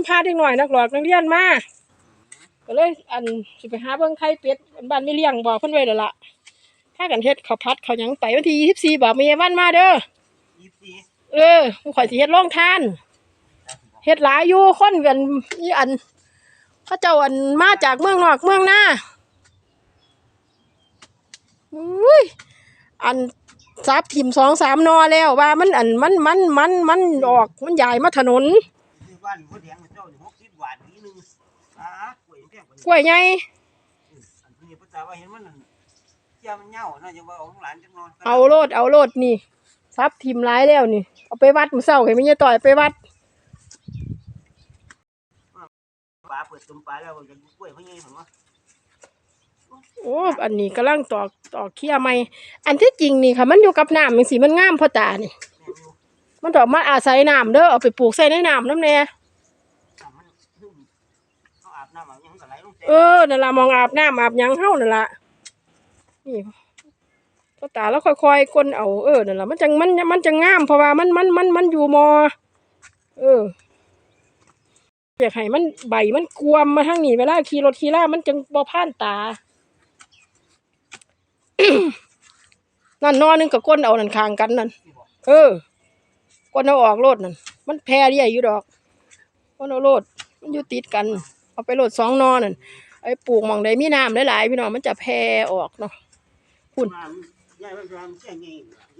ำพาเด็กหน่อยนักหลอกนักเรียนมาก็เลยอันสิไปหาเบิ่งไข่เป็ดบ้านไม่เลี้ยงบอกเพิ่นไว้แล้วล่ะถ้ากันเฮ็ดข้าวผัดข้าวหยังไปวันที่24บอกมีวันมาเด้อยี่สิบเออผู้ข่อยสิเฮ็ดโรงทานเฮ็ดหลายอยู่คนกันอีอันเขาเจ้าอันมาจากเมืองนอกเมืองหน้าอุ้ยอันซับทิมสองสามนอแล้วว่ามันอันมันมันมันมันออกมันใหญ่มาถนนที่ บ้านเขาเลี้ยงเจ้าอยู่หกสิบบาททีนึงอ่ากล้วยแพงกว่านี้กล้วยใหญ่อันนี้พ่อตาว่าเห็นมันนั่นเจ้ามันเหงาน่าจะว่าเอาของหลานจังนอนเอาโลดเอาโลดนี่ซับทิมหลายแล้วนี่เอาไปวัดมื้อเช้าให้แม่ยายต่อยไปวัดปลาเปิดตุ่มปลาแล้วมันจะกล้วยเขาใหญ่ผมว่าโอ้อันนี้กำลังตอกตอกเขี้ยใหม่อันที่จริงนี่ค่ะ มันอยู่กับน้ำจังซี่มันงามพ่อตานี่แมันดอกมันอาศัยน้ำเด้อเอาไปปลูกใส่ในน้ำน้ำแน่น้ำมันหึ่มเขาอาบน้ำอาบหยังก็ไหลลงเต็มเออนั่นละมองอาบน้ำอาบหยังเฮานั่นละนี่พ่อตาแล้วค่อยๆกลนเอาเออนั่นละมันจังมันมันจังงามเพราะว่ามันมันมันมันอยู่มอ เอออยากให้มันใบมันกวมมาทางนี้เวลาขี่รถขี่ลามันจังบ่ผ่านตา นั่นนอหนึงกับก้นเอานั่นคางกันนั่นเออ ก้นเอาออกโลดนั่นมันแพร่ใหญ่อยู่ดอกก้นเอาโลดมันอยู่ติดกัน เอาไปโลดสองนอนั่นไอ้ปลูกมองใดมีน้ำหลายๆพี่น้องมันจะแพร่ออกเนาะคุณ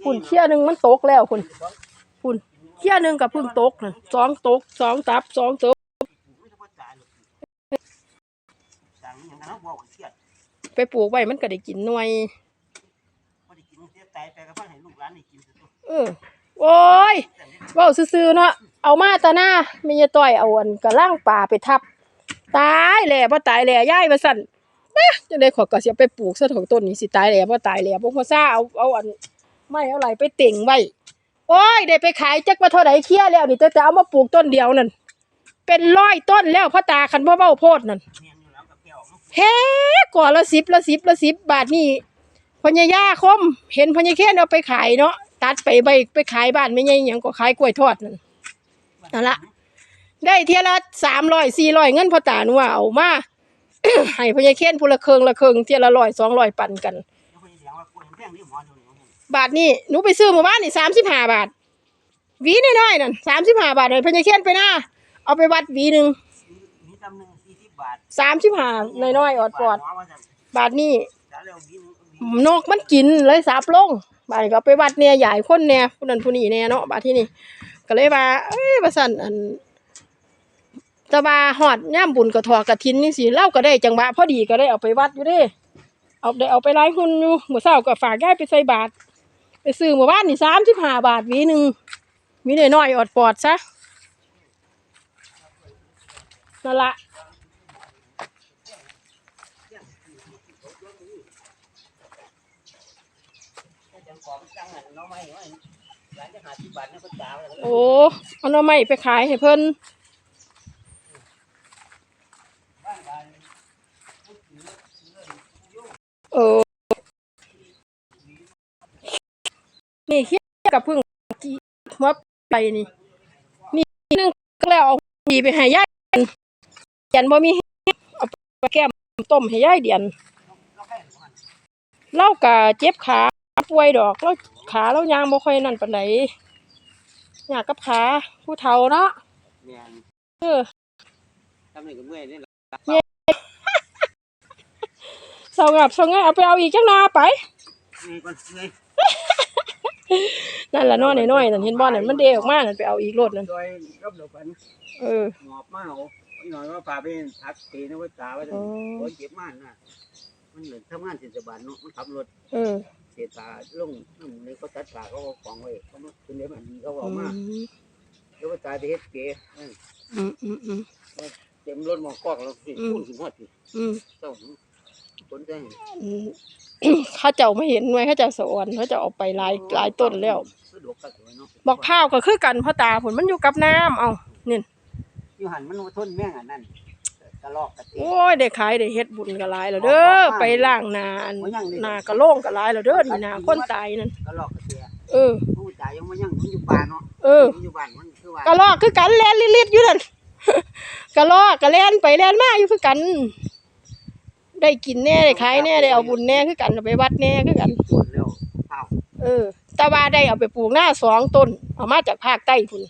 คุณเชี่ยหนึ่งมันตกแล้วคุณคุณเชี่ยหนึ่งกับพึ่งตกน่ะสองตกสองตับสองตกไม่ต้องพ่อตาหรอกสั่งอย่างนั้นเขาบไปปลูกไว้มันก็ได้กินหน่วยพอได้กินเสียตายไปก็พังให้ลูกหลานได้เออโอ้ย เว่าซื่อๆเนาะเอามาตาหน้าไม่ยาต้อยเอาอันกระล่างป่าไปทับ ตายแหล่บ่ตายแหล่ย่ายมาสั่นแม่จังได๋ขอก็สิเอาไปปลูกซะถงต้นนี้สิตายแหล่บ่ตายแหล่บ่พอซ่าเอาเอาอันไม่เอาไหลไปเต่งไว้โอ้ยได้ไปขายจักว่าเท่าใดเคลียแล้วนี่แต่แต่เอามาปลูกต้นเดียวนั่นเป็นร้อยต้นแล้วพ่อตาคันบ่เว้าโพดนั่นเมียนอยู่แล้วกับแก้วมันเฮ้ก่อนละสิบละสิบละสิบบาทนี่พญายาคม เห็นพญาเคนเอาไปขายเนาะ ตัดไปใบไปขายบ้านไม่ใหญ่หยังก็ขายกล้วยทอดนั่นนั่นล่ะได้เที่ยละสามร้อยสี่ร้อยเงินพ่อตาหนูว่าเอามา ให้พญาเคนผู้ละเคิงละเคิงเที่ยละร้อยสองร้อยปันกันแล้วคนเดียวว่ากล้วยมันแพงนี่หมอเดียวนี่มัน บาทนี่หนูไปซื้อหมู่บ้านนี่สามสิบห้าบาทหวีน้อยๆนั่นสามสิบห้าบาทเลยพญาเคนไปหน้าเอาไปวัดหวีหนึ่งมีตำหนึ่งสี่สิบบาทสามสิบห้าน้อยๆออดปอดหมว่าจะบาทนี่จะเร็วมีหนึ่งมีนกมันกินเลยสาบลง บาดนี้ก็ไปวัดเนี่ยใหญ่คนเนี่ยผู้นั้นผู้นี้เนี่ยเนาะบาดที่นี่ก็เลยว่าเอ้ยว่าซั่นอันตะบาฮอดย่ามบุญกระทอกระทินนี่สิเล่าก็ได้จังหวะพอดีก็ได้เอาไปวัดอยู่เด้เอาได้เอาไปหลายหุ่นอยู่มื้อเช้าก็ฝากยายไปใส่บาตรไปซื้อหมู่บ้านนี่35บาทวีหนึ่งมีน้อยๆออดปอดซะนั่นละ จังของจังหันน้องไม่ว่าหลานจะหาสิบบาทเนี่ยก็จ่ายแล้ว โอ้เอาหน่อไม้ไปขายให้เพิ่นบ้านบ้นเออนี่เคี้ยกับพึ่งจีหัวไปนี่ นี่นึงก็แล้วเอาดีไปให้ยายเดียนบ่มีเอาไปแก้มต้มให้ยายเดียนเราแค่หันเล่ากะเจ็บขา ป่วยดอกแล้วขาแล้วยางบ่ค่อยนั่นปานใดอยากกับขาผู้เฒ่าเนาะเมียนเออทำหนึ่งกับเมื่อยนี่แหละเศร้างับเศร้าง่ายเอาไปเอาอีกจังหน่อไปนี่ก่อนเมื่อยนั่นล่ะเนาะน้อยๆนั่นเห็นบ่นั่นมันเดออกมานั่นไปเอาอีกรถนั่นโดยรับเดียวกันเออหมอบมาเอาหน่อยว่าพาไปพักตีนะว่าจ่าว่าจะอ๋อโอ้ยเจ็บมากนะมันเหลือทำงานเทศบาลเนาะมันขับรถเออ เสียตาลงน้ำเลยเขาตัดตาเขาเอาของไว้เขามาเป็นเรื่องอันดีเขาเอาอืมามแล้วว่าตายไปเฮ็ดเก๋อืมอืมอืมเต็มรถหมอกอกแล้วสิอืมพูดถึงหอดสิอืมเจ้าคนใจอืมเขาเจ้าไม่เห็นไว้เขาเจ้าสะออนเขาจะเออกไปหลายหลายต้นแล้วสะดวกก็สวยเนาะบอกข้าวก็คือกันพ่อตาผลมันอยู่กับน้ำเอานี่อยู่หันมันทนแม่งอันนั้น กระลอกกระเตะโอ้ยได้ขายได้เฮ็ดบุญก็หลายแล้วเด้อไปล้างนาอันนากระโล่งก็หลายแล้วเด้อนี่นาคนตายนั่นกระลอกกระเตะเออผู้จ่ายยังมันยังมันอยู่ป่าเนาะเออมันอยู่บ้านมันคือว่ากระลอกคือกันแลนลิลิตอยู่นั่นกะลอกกะแล่นไปแล่นมาอยู่คือกัน ได้กินแน่ได้ขายแน่ได้เอาบุญแน่คือกันเอาไปวัดแน่คือกันปวดแล้วเอ้าเออแต่ว่าได้เอาไปปลูกหน้าสองต้นเอามาจากภาคใต้พุ่น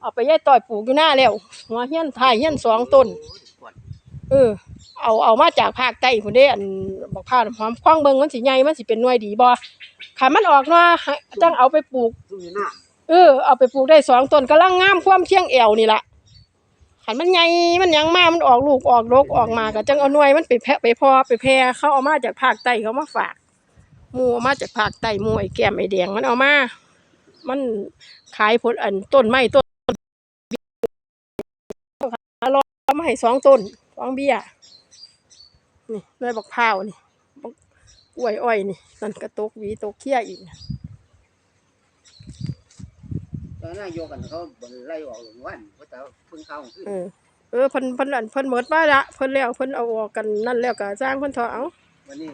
เอาไปย่ายต่อยปลูกอยู่หน้าแล้วหัวเฮียนท้ายเฮียนสองต้นปวด เออ เอาเอามาจากภาคใต้พุ่นเด้อันบักพร้าวน้ำหอมคว้างเบิ่งมันสิใหญ่มันสิเป็นหน่วยดีบ่คันมันออกเนาะให้จังเอาไปปลูก ซุ่มอยู่หน้าเออเอาไปปลูกได้สองต้นกำลังงามความเที่ยงแอวนี่ล่ะขันมันใหญ่มันหยังมา มันออกลูกออกดกออกมาก็จังเอาหน่วยมันไปแพะไปพอไปแพร่เขาเอามาจากภาคใต้เขามาฝากหมูเอามาจากภาคใต้หมูไอ้แก้มไอ้แดงมันเอามา มันขายผลอันต้นไม้ต้นเอามาให้สองต้น สองเบี้ยนี่เลยบักพร้าวนี่บักกล้วยอ้อยนี่นั่นกระตกหวีตกเขี้ยอีกตอนนั้นโยกันเขาบ่ไล่ออกหลงวันเพราะแต่เพิ่งเข้าขึ้นเออเออเพิ่นเพิ่นอันเพิ่นหมดว่าละเพิ่นแล้วเพิ่นเอาออกกันนั่นแล้วก็สร้างเพิ่นเถอะเอาวันนี้